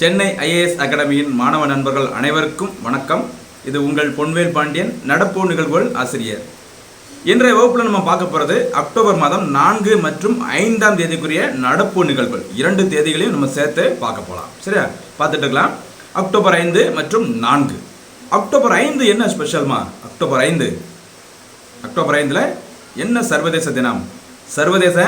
Chennai IAS அகாடமியின் மாணவ நண்பர்கள் அனைவருக்கும் வணக்கம். இது உங்கள் பொன்வேல் பாண்டியன் நடப்பு நிகழ்வுகள் ஆசிரியர். இன்றைய வகுப்பில் நம்ம பார்க்க போகிறது அக்டோபர் மாதம் நான்கு மற்றும் ஐந்தாம் தேதிக்குரிய நடப்பு நிகழ்வுகள். இரண்டு தேதிகளையும் நம்ம சேர்த்து பார்க்க போகலாம் சரியா? பார்த்துட்டு இருக்கலாம். அக்டோபர் ஐந்து மற்றும் நான்கு. அக்டோபர் ஐந்து என்ன ஸ்பெஷல்மா அக்டோபர் ஐந்து. அக்டோபர் ஐந்தில் என்ன சர்வதேச தினம்? சர்வதேச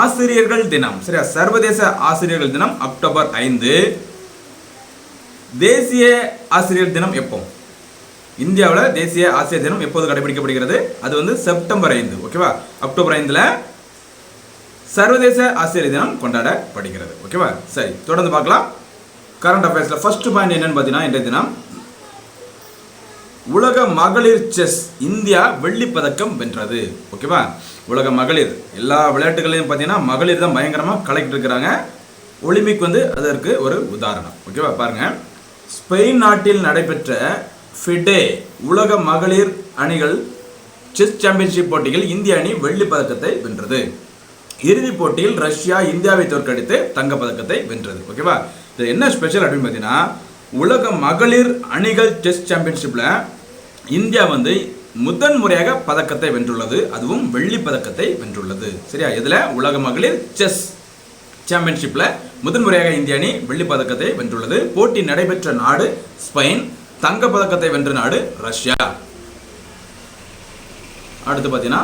ஆசிரியர்கள் தினம். சரியா? சர்வதேச ஆசிரியர்கள் தினம் அக்டோபர் ஐந்து. தேசிய ஆசிரியர் தினம் எப்போ? இந்தியாவில் தேசிய ஆசிரியர் தினம் எப்போது கடைபிடிக்கப்படுகிறது? அது வந்து செப்டம்பர் ஐந்து ஓகேவா? அக்டோபர் ஐந்தில் சர்வதேச ஆசிரியர் தினம் கொண்டாடப்படுகிறது ஓகேவா? சரி தொடர்ந்து பார்க்கலாம். கரண்ட் அஃபேர்ஸில் ஃபர்ஸ்ட் பாயிண்ட் என்னன்னு பார்த்தீங்கன்னா இன்றைய தினம் உலக மகளிர் செஸ் இந்தியா வெள்ளிப் பதக்கம் வென்றது. ஓகேவா? உலக மகளிர். எல்லா விளையாட்டுகளையும் பார்த்தீங்கன்னா மகளிர் தான் பயங்கரமாக கலெக்ட் இருக்கிறாங்க. ஒலிம்பிக் வந்து அதற்கு ஒரு உதாரணம். ஓகேவா? பாருங்க. ஸ்பெயின் நாட்டில் நடைபெற்ற ஃபிடே உலக மகளிர் அணிகள் செஸ் சாம்பியன்ஷிப் போட்டியில் இந்திய அணி வெள்ளி பதக்கத்தை வென்றது. இறுதிப் போட்டியில் ரஷ்யா இந்தியாவை தோற்கடித்து தங்க பதக்கத்தை வென்றது. ஓகேவா? இது என்ன ஸ்பெஷல் அப்படின்னு பார்த்தீங்கன்னா உலக மகளிர் அணிகள் செஸ் சாம்பியன்ஷிப்பில் இந்தியா வந்து முதன் முறையாக பதக்கத்தை வென்றுள்ளது. அதுவும் வெள்ளி பதக்கத்தை வென்றுள்ளது. சரியா? இதில் உலக மகளிர் செஸ் சாம்பியன்ஷிப்பில் முதன்முறையாக இந்திய அணி வெள்ளி பதக்கத்தை வென்றுள்ளது. போட்டி நடைபெற்ற நாடு ஸ்பெயின். தங்க பதக்கத்தை வென்ற நாடு ரஷ்யா. அடுத்து பார்த்தீங்கன்னா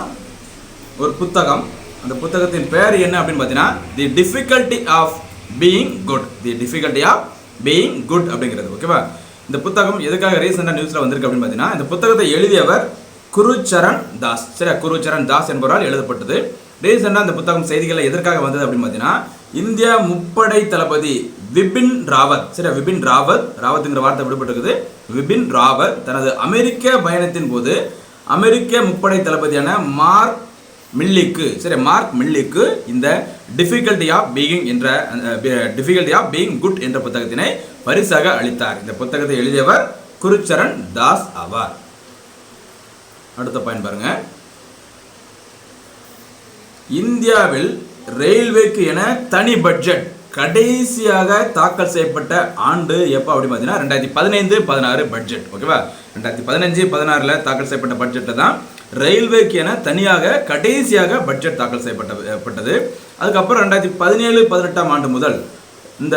ஒரு புத்தகம். அந்த புத்தகத்தின் பெயர் என்ன அப்படின்னு பார்த்தீங்கன்னா the difficulty of being good the difficulty of being good அப்படிங்கிறது. ஓகேவா? இந்த புத்தகம் எதுக்காக ரீசெண்டாக நியூஸில் வந்திருக்கு அப்படின்னு பார்த்தீங்கன்னா இந்த புத்தகத்தை எழுதியவர் குருச்சரண் தாஸ். சரியா? குருச்சரண் தாஸ் என்பவரால் எழுதப்பட்டது. ரீசெண்டாக இந்த புத்தகம் செய்திகளில் எதற்காக வந்தது அப்படின்னு பார்த்தீங்கன்னா இந்திய முப்படை தளபதி விபின் ராவத். சரியா? விபின் ராவத் ராவத்துங்கிற வார்த்தை விடுபட்டிருக்குது. விபின் ராவத் தனது அமெரிக்க பயணத்தின் போது அமெரிக்க முப்படை தளபதியான மார்க் மில்லிக்கு சரி மார்க் மில்லிக்கு இந்த டிஃபிகல்டி ஆஃப் பீயிங் என்ற டிஃபிகல்டி ஆஃப் பீயிங் குட் என்ற புத்தகத்தினை பரிசாக அளித்தார். இந்த புத்தகத்தை எழுதியவர் குருச்சரண் தாஸ் ஆவார். அடுத்த பாயிண்ட் பாருங்க. இந்தியாவில் ரயில்வேக்கு என தனி பட்ஜெட் கடைசியாக தாக்கல் செய்யப்பட்ட ஆண்டு எப்போ அப்படின்னு பார்த்தீங்கன்னா ரெண்டாயிரத்தி பதினைந்து பதினாறு பட்ஜெட் ஓகேவா? ரெண்டாயிரத்தி பதினஞ்சு பதினாறில் தாக்கல் செய்யப்பட்ட பட்ஜெட்டில் தான் ரயில்வேக்கு என தனியாக கடைசியாக பட்ஜெட் தாக்கல் செய்யப்பட்ட பட்டது அதுக்கப்புறம் ரெண்டாயிரத்தி பதினேழு பதினெட்டாம் ஆண்டு முதல் இந்த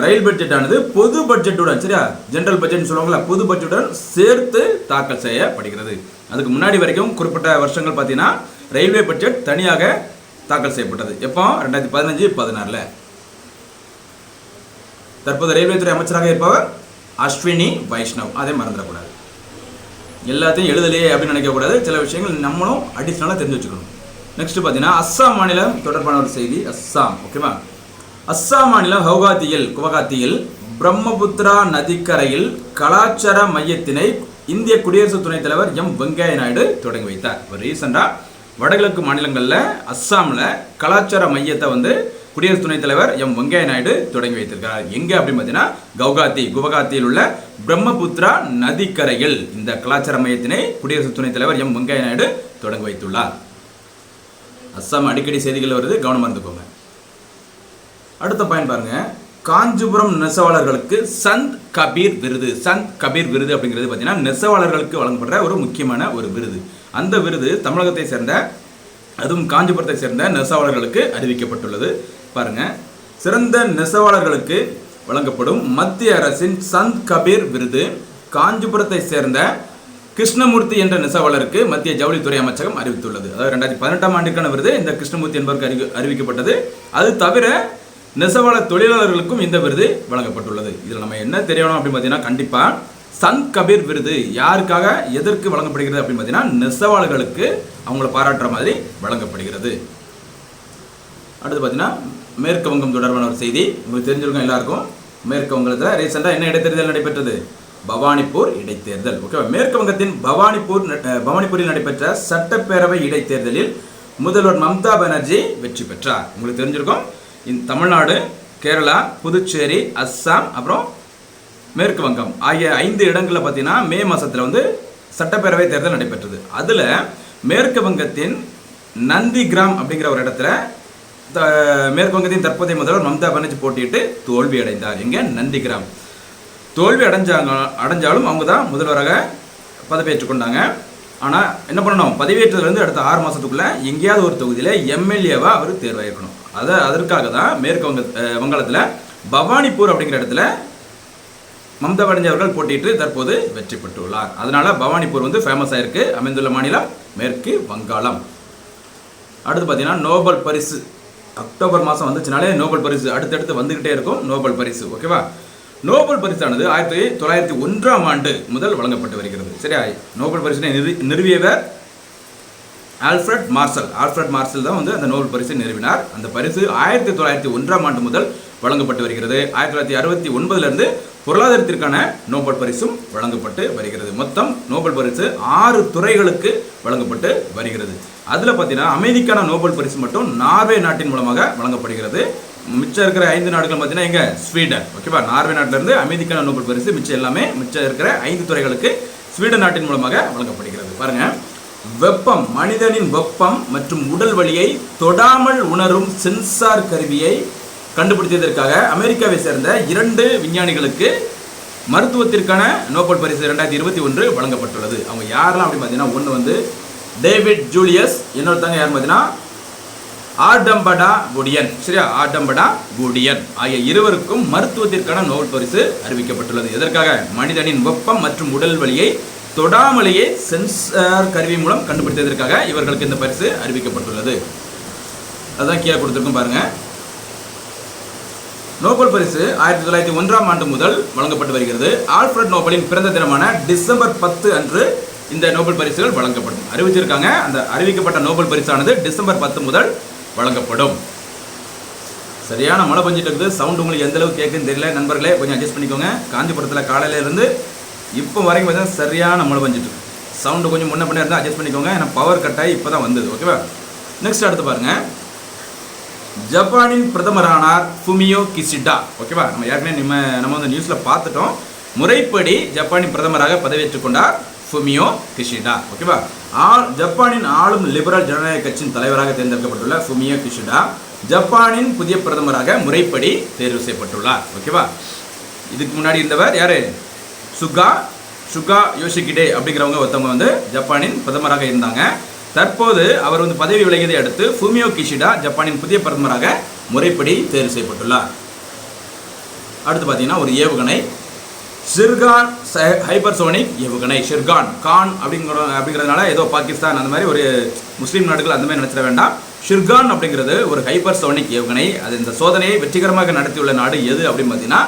ரயில் பட்ஜெட் ஆனது பொது பட்ஜெட்டுடன் சரியா? ஜென்ரல் பட்ஜெட் சொல்லுவாங்களா பொது பட்ஜெட்டுடன் சேர்த்து தாக்கல் செய்யப்படுகிறது. அதுக்கு முன்னாடி வரைக்கும் குறிப்பிட்ட வருஷங்கள் பார்த்தீங்கன்னா ரயில்வே பட்ஜெட் தனியாக தாக்கல் செய்யப்பட்டது. எப்போ? ரெண்டாயிரத்தி பதினஞ்சு பதினாறில். தற்போது ரயில்வே துறை அமைச்சராக இருப்பவர் அஸ்வினி வைஷ்ணவ். அதை மறந்துடக்கூடாது. எல்லாத்தையும் எழுதலையே அப்படின்னு நினைக்கக்கூடாது சில விஷயங்கள் நம்மளும் அடிஷ்னலாக தெரிஞ்சு வச்சுக்கணும். நெக்ஸ்ட் பார்த்தீங்கன்னா அஸ்ஸாம் மாநிலம் தொடர்பான ஒரு செய்தி அஸ்ஸாம் ஓகேவா அஸ்ஸாம் மாநிலம் ஹவுகாத்தியில் குவகாத்தியில் பிரம்மபுத்திரா நதிக்கரையில் கலாச்சார மையத்தினை இந்திய குடியரசு துணைத் தலைவர் எம் வெங்கையா நாயுடு தொடங்கி வைத்தார். இப்போ ரீசெண்டாக வடகிழக்கு மாநிலங்களில் அஸ்ஸாமில் கலாச்சார மையத்தை வந்து குடியரசு துணைத் தலைவர் எம் வெங்கையா நாயுடு தொடங்கி வைத்திருக்கிறார். எங்கே அப்படின்னு பார்த்தீங்கன்னா கவுகாத்தி குவகாத்தியில் உள்ள பிரம்மபுத்திரா நதிக்கரையில் இந்த கலாச்சார மையத்தினை குடியரசு துணைத் தலைவர் எம் வெங்கையா நாயுடு தொடங்கி வைத்துள்ளார். அஸ்ஸாம் அடிக்கடி செய்திகள் வருது. கவனமாக இருந்துக்கோங்க. அடுத்த பாயிண்ட் பாருங்க. காஞ்சிபுரம் நெசவாளர்களுக்கு சந்த் கபீர் விருது. சந்த் கபீர் விருது அப்படிங்கிறது பார்த்தீங்கன்னா நெசவாளர்களுக்கு வழங்கப்படுற ஒரு முக்கியமான ஒரு விருது. அந்த விருது தமிழகத்தை சேர்ந்த அதுவும் காஞ்சிபுரத்தை சேர்ந்த நெசவாளர்களுக்கு அறிவிக்கப்பட்டுள்ளது. பாருங்க. சிறந்த நெசவாளர்களுக்கு வழங்கப்படும் மத்திய அரசின் சந்த் கபீர் விருது. காஞ்சிபுரத்தை சேர்ந்த கிருஷ்ணமூர்த்தி என்ற நெசவாளருக்கு மத்திய ஜவுளித்துறை அமைச்சகம் அறிவித்துள்ளது. அதாவது ரெண்டாயிரத்தி பதினெட்டாம் ஆண்டுக்கான விருது இந்த கிருஷ்ணமூர்த்தி என்பவருக்கு அறிவி அறிவிக்கப்பட்டது. அது தவிர நெசவாளர் தொழிலாளர்களுக்கும் இந்த விருது வழங்கப்பட்டுள்ளது. இதில் நம்ம என்ன தெரியணும் அப்படின்னு பார்த்தீங்கன்னா கண்டிப்பாக சந்த் கபீர் விருது யாருக்காக எதற்கு வழங்கப்படுகிறது அப்படின்னு பார்த்தீங்கன்னா நெசவாளர்களுக்கு அவங்கள பாராட்டுற மாதிரி வழங்கப்படுகிறது. அடுத்து பார்த்தீங்கன்னா மேற்கு வங்கம் தொடர்பான ஒரு செய்தி. உங்களுக்கு தெரிஞ்சிருக்கும் எல்லாருக்கும். மேற்கு வங்கத்தில் ரீசெண்டாக என்ன இடைத்தேர்தல் நடைபெற்றது? பவானிப்பூர் இடைத்தேர்தல். ஓகேவா மேற்கு வங்கத்தின் பவானிப்பூர் ந- பவானிப்பூரில் நடைபெற்ற சட்டப்பேரவை இடைத்தேர்தலில் முதல்வர் மம்தா பானர்ஜி வெற்றி பெற்றார். உங்களுக்கு தெரிஞ்சிருக்கும். இந்த தமிழ்நாடு கேரளா புதுச்சேரி அஸ்ஸாம் அப்புறம் மேற்கு வங்கம் ஆகிய ஐந்து இடங்களில் பார்த்தீங்கன்னா மே மாதத்தில் வந்து சட்டப்பேரவை தேர்தல் நடைபெற்றது. அதில் மேற்கு வங்கத்தின் நந்திகிராம் அப்படிங்கிற ஒரு இடத்துல த- மேற்கு தற்போதைய முதல்வர் மம்தா பானர்ஜி போட்டியிட்டு தோல்வி அடைந்தார். எங்க? நந்தி கிராம் தோல்வி அடைஞ்சாங்க அடைஞ்சாலும் அவங்க தான் முதல்வராக பதவியேற்றுக் கொண்டாங்க. ஆனால் என்ன பண்ணணும்? பதவியேற்றதுலேருந்து அடுத்த ஆறு மாதத்துக்குள்ளே எங்கேயாவது ஒரு தொகுதியில் எம்எல்ஏவாக அவர் தேர்வாயிருக்கணும் அதை அதற்காக தான் மேற்கு வங்க வங்காளத்தில் பவானிப்பூர் அப்படிங்கிற இடத்துல மம்தா பானர்ஜி அவர்கள் போட்டியிட்டு தற்போது வெற்றி பெற்றுள்ளார். அதனால் பவானிப்பூர் வந்து ஃபேமஸ் ஆயிருக்கு. அமைந்துள்ள மாநிலம் மேற்கு வங்காளம். அடுத்து பார்த்தீங்கன்னா நோபல் பரிசு அக்டோபர் மாதம் வந்துச்சுனாலே நோபல் பரிசு அடுத்தடுத்து வந்துக்கிட்டே இருக்கும். நோபல் பரிசு ஓகேவா? நோபல் பரிசானது ஆயிரத்தி தொள்ளாயிரத்தி ஒன்றாம் ஆண்டு முதல் வழங்கப்பட்டு வருகிறது. சரியா? நோபல் பரிசினை நிறு நிறுவியவர் ஆல்ஃப்ரட் மார்சல். ஆல்ஃப்ரட் மார்சல் தான் வந்து அந்த நோபல் பரிசை நிறுவினார். அந்த பரிசு ஆயிரத்தி தொள்ளாயிரத்தி ஒன்றாம் ஆண்டு முதல் வழங்கப்பட்டு வருகிறது. ஆயிரத்தி தொள்ளாயிரத்தி அறுபத்தி ஒன்பதுலேருந்து பொருளாதாரத்திற்கான நோபல் பரிசும் வழங்கப்பட்டு வருகிறது. மொத்தம் நோபல் பரிசு ஆறு துறைகளுக்கு வழங்கப்பட்டு வருகிறது. அதில் பார்த்தீங்கன்னா அமைதிக்கான நோபல் பரிசு மட்டும் நார்வே நாட்டின் மூலமாக வழங்கப்படுகிறது. மிச்சம் இருக்கிற ஐந்து நாடுகள் பார்த்தீங்கன்னா எங்கே ஸ்வீடன் ஓகேவா நார்வே நாட்டிலிருந்து அமைதிக்கான நோபல் பரிசு மிச்சம் எல்லாமே மிச்சம் இருக்கிற ஐந்து துறைகளுக்கு ஸ்வீடன் நாட்டின் மூலமாக வழங்கப்படுகிறது. பாருங்க. வெப்பம் மனிதனின் வெப்பம் மற்றும் உடல் வலியை தொடாமல் உணரும் சென்சார் கருவியை கண்டுபிடித்ததற்காக அமெரிக்காவை சேர்ந்த இரண்டு விஞ்ஞானிகளுக்கு மருத்துவத்திற்கான நோபல் பரிசு ரெண்டாயிரத்தி இருபத்தி ஒன்று வழங்கப்பட்டுள்ளது. அவங்க யாரெல்லாம் அப்படின்னு பார்த்தீங்கன்னா ஒன்று வந்து டேவிட் ஜூலியஸ் இன்னொருத்தவங்க யார் பார்த்தீங்கன்னா ஆடம்படா குடியன் சரியா? ஆடம்படா குடியன் ஆகிய இருவருக்கும் மருத்துவத்திற்கான நோபல் பரிசு அறிவிக்கப்பட்டுள்ளது. எதற்காக? மனிதனின் வெப்பம் மற்றும் உடல் வலியை தொடாமலேயே சென்சார் கருவி மூலம் கண்டுபிடித்ததற்காக இவர்களுக்கு இந்த பரிசு அறிவிக்கப்பட்டுள்ளது. அதான் கீழே கொடுத்துருக்கும் பாருங்கள் நோபல் பரிசு ஆயிரத்தி தொள்ளாயிரத்தி ஒன்றாம் ஆண்டு முதல் வழங்கப்பட்டு வருகிறது. ஆல்ஃபிரட் நோபலின் பிறந்த தினமான டிசம்பர் பத்து அன்று இந்த நோபல் பரிசுகள் வழங்கப்படும். அறிவிச்சிருக்காங்க. அந்த அறிவிக்கப்பட்ட நோபல் பரிசானது டிசம்பர் பத்து முதல் வழங்கப்படும். சரியான மழை பெஞ்சிட்டு இருக்குது. சவுண்ட் உங்களுக்கு எந்த அளவுக்கு கேட்குன்னு தெரியல. நண்பர்களே கொஞ்சம் அட்ஜஸ்ட் பண்ணிக்கோங்க. காஞ்சிபுரத்தில் காலையில இருந்து இப்போ வரைக்கும் பார்த்தீங்கன்னா சரியான மழை பெஞ்சிட்டு இருக்கு. சவுண்டு கொஞ்சம் முன்ன பின்ன இருந்தால் அட்ஜஸ்ட் பண்ணிக்கோங்க. ஏன்னா பவர் கட்டாகி இப்போ தான் வந்தது. ஓகேவா நெக்ஸ்ட் அடுத்து பாருங்கள் ஜப்பானின் பிரதமரானார் ஃபுமியோ கிசிடா ஓகேவா நம்ம ஏற்கனவே நம்ம நம்ம வந்து நியூஸில் பார்த்துட்டோம். முறைப்படி ஜப்பானின் பிரதமராக பதவியேற்றுக் கொண்டார் ஃபுமியோ கிஷிடா. ஓகேவா ஆள் ஜப்பானின் ஆளும் லிபரல் ஜனநாயக கட்சியின் தலைவராக தேர்ந்தெடுக்கப்பட்டுள்ள ஃபுமியோ கிஷிடா ஜப்பானின் புதிய பிரதமராக முறைப்படி தேர்வு செய்யப்பட்டுள்ளார். ஓகேவா இதுக்கு முன்னாடி இருந்தவர் யாரு? சுகா சுகா யோஷிகிடே அப்படிங்கிறவங்க ஒருத்தவங்க வந்து ஜப்பானின் பிரதமராக இருந்தாங்க. தற்போது அவர் வந்து பதவி விலகியதை அடுத்து ஃபுமியோ கிஷிடா ஜப்பானின் புதிய பிரதமராக முறைப்படி தேர்வு செய்யப்பட்டுள்ளார். அடுத்து பார்த்தீங்கன்னா ஒரு ஏவுகணை ஷிர்கான் ஹைப்பர்சோனிக் ஏவுகணை ஷிர்கான் கான் அப்படிங்கிற அப்படிங்கிறதுனால ஏதோ பாகிஸ்தான் அந்த மாதிரி ஒரு முஸ்லீம் நாடுகள் அந்த மாதிரி நினச்சிட வேண்டாம். ஷிர்கான் அப்படிங்கிறது ஒரு ஹைப்பர்சோனிக் ஏவுகணை. அது இந்த சோதனையை வெற்றிகரமாக நடத்தியுள்ள நாடு எது அப்படின்னு பார்த்தீங்கன்னா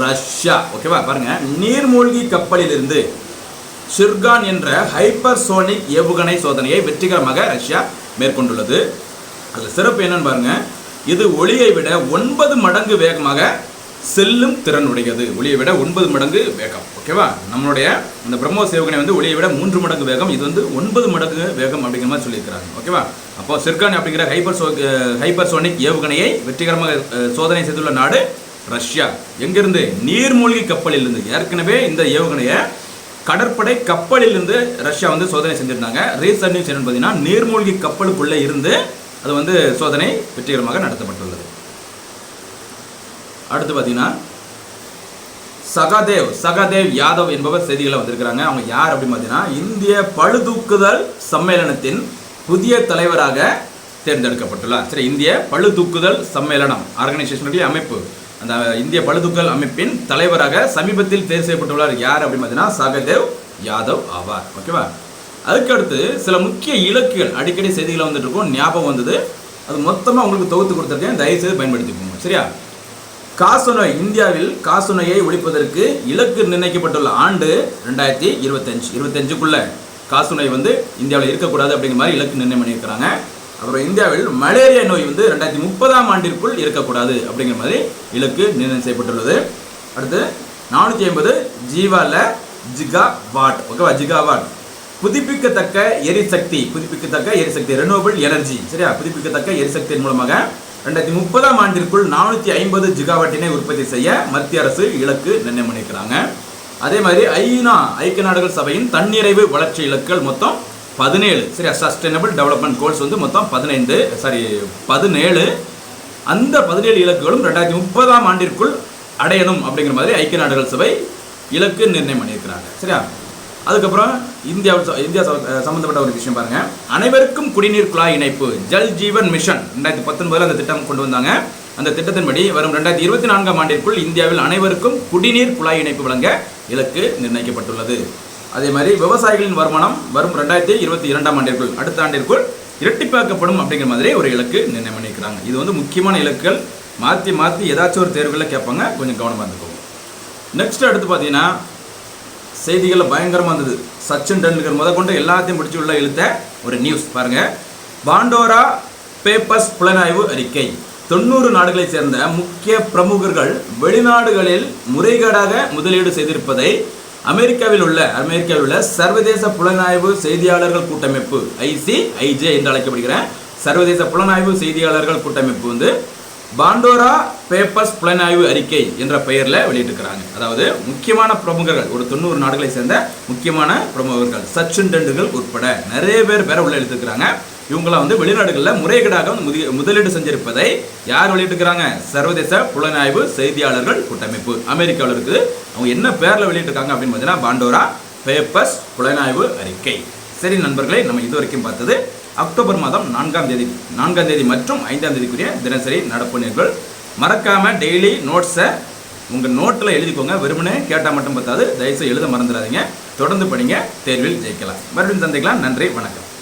ரஷ்யா. ஓகேவா? பாருங்க. நீர்மூழ்கி கப்பலிலிருந்து ஷிர்கான் என்ற ஹைப்பர்சோனிக் ஏவுகணை சோதனையை வெற்றிகரமாக ரஷ்யா மேற்கொண்டுள்ளது. அதில் சிறப்பு என்னன்னு பாருங்க. இது ஒளியை விட ஒன்பது மடங்கு வேகமாக செல்லும் திறன் உடையது. ஒளியை விட ஒன்பது மடங்கு வேகம். ஓகேவா நம்மளுடைய இந்த பிரம்மோஸ் ஏவுகணை வந்து ஒளியை விட மூன்று மடங்கு வேகம். இது வந்து ஒன்பது மடங்கு வேகம் அப்படிங்கிற மாதிரி சொல்லியிருக்கிறாங்க. ஓகேவா அப்போ சிர்கான் அப்படிங்கிற ஹைப்பர் சோ ஹைப்பர்சோனிக் ஏவுகணையை வெற்றிகரமாக சோதனை செய்துள்ள நாடு ரஷ்யா. எங்கிருந்து? நீர்மூழ்கி கப்பலிலிருந்து. ஏற்கனவே இந்த ஏவுகணையை கடற்படை கப்பலிலிருந்து ரஷ்யா வந்து சோதனை செஞ்சிருந்தாங்க. ரீசன் நியூஸ் என்னன்னு பார்த்தீங்கன்னா நீர்மூழ்கி கப்பலுக்குள்ளே இருந்து அது வந்து சோதனை வெற்றிகரமாக நடத்தப்பட்டுள்ளது. அடுத்து பார்த்தீங்கன்னா சகாதேவ் சகாதேவ் யாதவ் என்பவர் செய்திகளை வந்திருக்கிறாங்க. அவங்க யார் அப்படின்னு பார்த்தீங்கன்னா இந்திய பழுதூக்குதல் சம்மேளனத்தின் புதிய தலைவராக தேர்ந்தெடுக்கப்பட்டுள்ளார். சரி இந்திய பழுதூக்குதல் சம்மேளனம் ஆர்கனைசேஷனுடைய அமைப்பு. அந்த இந்திய பழுதுக்கல் அமைப்பின் தலைவராக சமீபத்தில் தேர்வு செய்யப்பட்டுள்ளார் யார் அப்படின்னு பார்த்தீங்கன்னா சகதேவ் யாதவ் ஆவார். ஓகேவா அதுக்கடுத்து சில முக்கிய இலக்குகள் அடிக்கடி செய்திகளை வந்துட்டு இருக்கும். ஞாபகம் வந்தது. அது மொத்தமாக உங்களுக்கு தொகுத்து கொடுத்துருக்கேன் தயவுசெய்து பயன்படுத்திக்கோங்க. சரியா? காசநோய் இந்தியாவில் காசநோயை ஒழிப்பதற்கு இலக்கு நிர்ணயிக்கப்பட்டுள்ள ஆண்டு ரெண்டாயிரத்தி இருபத்தஞ்சு. இருபத்தஞ்சுக்குள்ள காசநோய் வந்து இந்தியாவில் இருக்கக்கூடாது அப்படிங்கிற மாதிரி இலக்கு நிர்ணயம் பண்ணியிருக்கிறாங்க. அப்புறம் இந்தியாவில் மலேரியா நோய் வந்து ரெண்டாயிரத்தி முப்பதாம் ஆண்டிற்குள் இருக்கக்கூடாது அப்படிங்கிற மாதிரி இலக்கு நிர்ணயம் செய்யப்பட்டுள்ளது. அடுத்து நானூற்றி ஐம்பது ஜீவால ஜிகா வாட் ஓகேவா? ஜிகா வாட் புதுப்பிக்கத்தக்க எரிசக்தி புதுப்பிக்கத்தக்க எரிசக்தி ரெனோபிள் எனர்ஜி சரியா? புதுப்பிக்கத்தக்க எரிசக்தியின் மூலமாக ரெண்டாயிரத்தி முப்பதாம் ஆண்டிற்குள் நானூற்றி ஐம்பது ஜிகாவாட்டினை உற்பத்தி செய்ய மத்திய அரசு இலக்கு நிர்ணயம் பண்ணியிருக்கிறாங்க. அதே மாதிரி ஐநா ஐக்கிய நாடுகள் சபையின் தன்னிறைவு வளர்ச்சி இலக்குகள் மொத்தம் பதினேழு. சரி சஸ்டைனபிள் டெவலப்மெண்ட் கோல்ஸ் வந்து மொத்தம் பதினைந்து. சாரி பதினேழு. அந்த பதினேழு இலக்குகளும் ரெண்டாயிரத்தி முப்பதாம் ஆண்டிற்குள் அடையணும் அப்படிங்கிற மாதிரி ஐக்கிய நாடுகள் சபை இலக்கு நிர்ணயம் பண்ணியிருக்கிறாங்க. சரியா? அதுக்கப்புறம் இந்தியா இந்தியா சம்மந்தப்பட்ட ஒரு விஷயம் பாருங்கள் அனைவருக்கும் குடிநீர் குழாய் இணைப்பு ஜல் ஜீவன் மிஷன் ரெண்டாயிரத்தி பத்தொன்பதில் அந்த திட்டம் கொண்டு வந்தாங்க. அந்த திட்டத்தின்படி வரும் ரெண்டாயிரத்தி இருபத்தி நான்காம் ஆண்டிற்குள் இந்தியாவில் அனைவருக்கும் குடிநீர் குழாய் இணைப்பு வழங்க இலக்கு நிர்ணயிக்கப்பட்டுள்ளது. அதே மாதிரி விவசாயிகளின் வருமானம் வரும் ரெண்டாயிரத்தி இருபத்தி இரண்டாம் ஆண்டிற்குள் அடுத்த ஆண்டிற்குள் இரட்டிப்பாக்கப்படும் அப்படிங்கிற மாதிரி ஒரு இலக்கு நிர்ணயம் பண்ணியிருக்கிறாங்க. இது வந்து முக்கியமான இலக்குகள். மாற்றி மாற்றி ஏதாச்சும் ஒரு தேர்வுகளில் கேட்பாங்க. கொஞ்சம் கவனமாக இருந்துக்கோங்க. நெக்ஸ்ட் அடுத்து பார்த்தீங்கன்னா செய்திகளில் பயங்கரமாக இருந்தது. சச்சின் டெண்டுல்கர் முத கொண்டு எல்லாத்தையும் முடிச்சு உள்ள இழுத்த ஒரு நியூஸ் பாருங்க. பாண்டோரா பேப்பர்ஸ் புலனாய்வு அறிக்கை. தொண்ணூறு நாடுகளைச் சேர்ந்த முக்கிய பிரமுகர்கள் வெளிநாடுகளில் முறைகேடாக முதலீடு செய்திருப்பதை அமெரிக்காவில் உள்ள அமெரிக்காவில் உள்ள சர்வதேச புலனாய்வு செய்தியாளர்கள் கூட்டமைப்பு ஐசிஐஜே என்று அழைக்கப்படுகிற சர்வதேச புலனாய்வு செய்தியாளர்கள் கூட்டமைப்பு வந்து பாண்டோரா பேப்பர்ஸ் புலனாய்வு அறிக்கை என்ற பெயரில் வெளியிட்டிருக்கிறாங்க. அதாவது முக்கியமான பிரமுகர்கள் ஒரு தொண்ணூறு நாடுகளை சேர்ந்த முக்கியமான பிரமுகர்கள் சச்சின் டெண்டுல்கர் உட்பட நிறைய பேர் பேரை உள்ள எழுத்துக்கிறாங்க இவங்களாம் வந்து வெளிநாடுகளில் முறைகேடாக வந்து முதி- முதலீடு செஞ்சிருப்பதை யார் வெளியிட்டிருக்கிறாங்க? சர்வதேச புலனாய்வு செய்தியாளர்கள் கூட்டமைப்பு. அமெரிக்காவில் இருக்குது. அவங்க என்ன பேரில் வெளியிட்டிருக்காங்க அப்படின்னு பார்த்தீங்கன்னா பாண்டோரா பேப்பர்ஸ் புலனாய்வு அறிக்கை. சரி நண்பர்களே நம்ம இது வரைக்கும் பார்த்தது அக்டோபர் மாதம் நான்காம் தேதி நான்காம் தேதி மற்றும் ஐந்தாம் தேதிக்குரிய தினசரி நடப்பு நிகழ்வுகள் மறக்காமல் டெய்லி நோட்ஸை உங்கள் நோட்டில் எழுதிக்கோங்க. வெறுமனே கேட்டால் மட்டும் பார்த்தாது தயவுசெய்து எழுத மறந்துடாதீங்க. தொடர்ந்து படிங்க. தேர்வில் ஜெயிக்கலாம். மறுபடியும் சந்திக்கலாம். நன்றி. வணக்கம்.